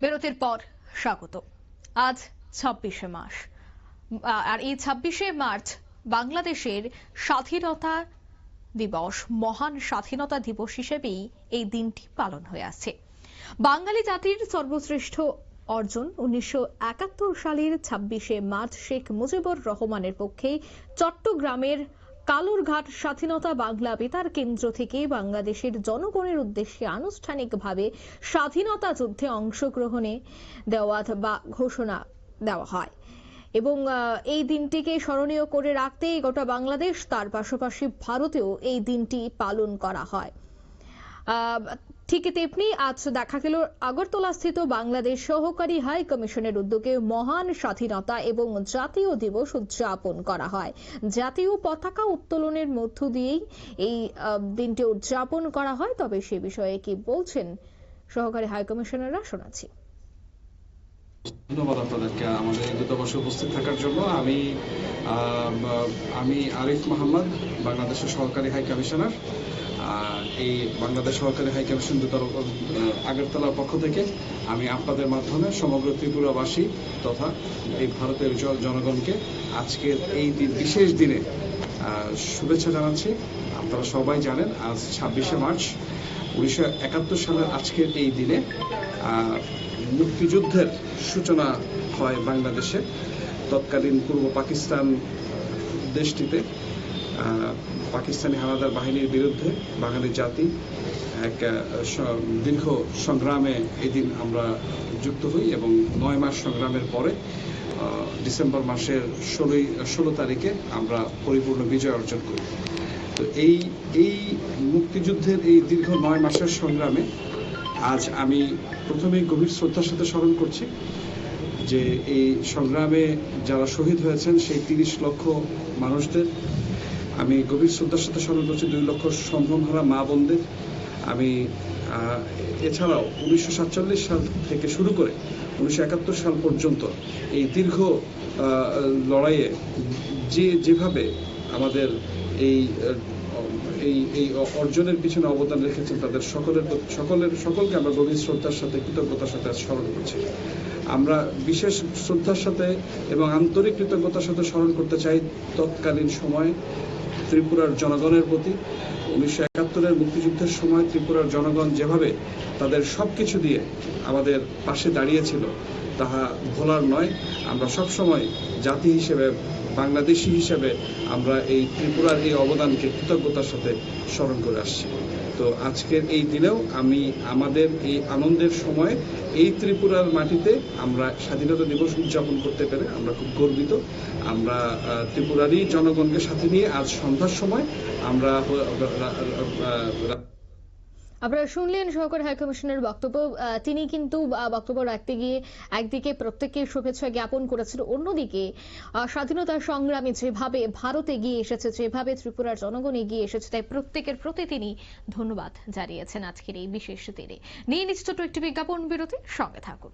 বিরতির পর স্বাগত। আজ ছাব্বিশে মাস আর এই ছাব্বিশে মার্চ বাংলাদেশের স্বাধীনতা দিবস, মহান স্বাধীনতা দিবস হিসেবেই এই দিনটি পালন হয়ে আছে বাঙালি জাতির সর্বশ্রেষ্ঠ অর্জন উনিশশো একাত্তর সালের ছাব্বিশে মার্চ শেখ মুজিবুর রহমানের পক্ষে চট্টগ্রামের কালুরঘাট স্বাধীনতা বাংলা বেতার কেন্দ্র থেকে বাংলাদেশের জনগণের উদ্দেশ্যে আনুষ্ঠানিকভাবে স্বাধীনতা যুদ্ধে অংশগ্রহণে দেওয়া বা ঘোষণা দেওয়া হয়। এবং এই দিনটিকে স্মরণীয় করে রাখতে গোটা বাংলাদেশ, তার পাশাপাশি ভারতেও এই দিনটি পালন করা হয়। ঠিক তেমনি আজ দেখা গেল আগরতলা স্থিত বাংলাদেশ সহকারী হাই কমিশনের উদ্যোগে মহান স্বাধীনতা এবং জাতীয় দিবস উদযাপন করা হয়। জাতীয় পতাকা উত্তোলনের মধ্য দিয়েই এই দিনটি উদযাপন করা হয়। তবে সে বিষয়ে কি বলছেন সহকারী হাই কমিশনাররা শোনাচ্ছি। ধন্যবাদ আপনাদেরকে আমাদের এই দূতাবাসে উপস্থিত থাকার জন্য। আমি আমি আরিফ মোহাম্মদ বাংলাদেশের সহকারী হাই কমিশনার। আহ, এই বাংলাদেশ সহকারী হাই কমিশন দূতার আগরতলার পক্ষ থেকে আমি আপনাদের মাধ্যমে সমগ্র ত্রিপুরাবাসী তথা এই ভারতের জনগণকে আজকের এই বিশেষ দিনে শুভেচ্ছা জানাচ্ছি। আপনারা সবাই জানেন আজ ছাব্বিশে মার্চ উনিশশো একাত্তর সালের আজকের এই দিনে মুক্তিযুদ্ধের সূচনা হয় বাংলাদেশে। তৎকালীন পূর্ব পাকিস্তান দেশটিতে পাকিস্তানি হানাদার বাহিনীর বিরুদ্ধে বাঙালি জাতি এক দীর্ঘ সংগ্রামে এদিন আমরা যুক্ত হই এবং নয় মাস সংগ্রামের পরে ডিসেম্বর মাসের ষোলোই, ষোলো তারিখে আমরা পরিপূর্ণ বিজয় অর্জন করি। তো এই এই মুক্তিযুদ্ধের এই দীর্ঘ নয় মাসের সংগ্রামে আজ আমি প্রথমেই গভীর শ্রদ্ধার সাথে স্মরণ করছি যে এই সংগ্রামে যারা শহীদ হয়েছেন, সেই তিরিশ লক্ষ মানুষদের আমি গভীর শ্রদ্ধার সাথে স্মরণ করছি, দুই লক্ষ সম্ভ্রমহারা মা বোনদের। আমি এছাড়াও উনিশশো সাতচল্লিশ সাল থেকে শুরু করে উনিশশো একাত্তর সাল পর্যন্ত এই দীর্ঘ লড়াইয়ে যে, যেভাবে আমাদের এই এই এই অর্জনের পিছনে অবদান রেখেছেন তাদের সকলের সকলের, সকলকে আমরা গভীর শ্রদ্ধার সাথে, কৃতজ্ঞতার সাথে স্মরণ করছি। আমরা বিশেষ শ্রদ্ধার সাথে এবং আন্তরিক কৃতজ্ঞতার সাথে স্মরণ করতে চাই তৎকালীন সময়ে ত্রিপুরার জনগণের প্রতি উনিশশো একাত্তরের মুক্তিযুদ্ধের সময় ত্রিপুরার জনগণ যেভাবে তাদের সবকিছু দিয়ে আমাদের পাশে দাঁড়িয়েছিল, তাহা ভোলার নয়। আমরা সব সময় জাতি হিসেবে, বাংলাদেশি হিসেবে আমরা এই ত্রিপুরার এই অবদানকে কৃতজ্ঞতার সাথে স্মরণ করে আসছি। তো আজকের এই দিনেও আমি আমাদের এই আনন্দের সময় এই ত্রিপুরার মাটিতে আমরা স্বাধীনতা দিবস উদযাপন করতে পেরে আমরা খুব গর্বিত। আমরা ত্রিপুরারই জনগণকে সাথে নিয়ে আজ সন্ধ্যার সময় আমরা আপনারা শুনলেন সহকারী হাই কমিশনের বক্তব্য। তিনি কিন্তু বক্তব্য রাখতে গিয়ে একদিকে প্রত্যেককে শুভেচ্ছা জ্ঞাপন করেছেন অন্যদিকে স্বাধীনতা সংগ্রামে যেভাবে ভারত এগিয়ে এসেছে, যেভাবে ত্রিপুরার জনগণ এগিয়ে এসেছে, তাই প্রত্যেকের প্রতি তিনি ধন্যবাদ জানিয়েছেন আজকের এই বিশেষ দিনে। নিয়ে নিচ্ছি নিশ্চিত একটি বিজ্ঞাপন বিরতি, সঙ্গে থাকুন।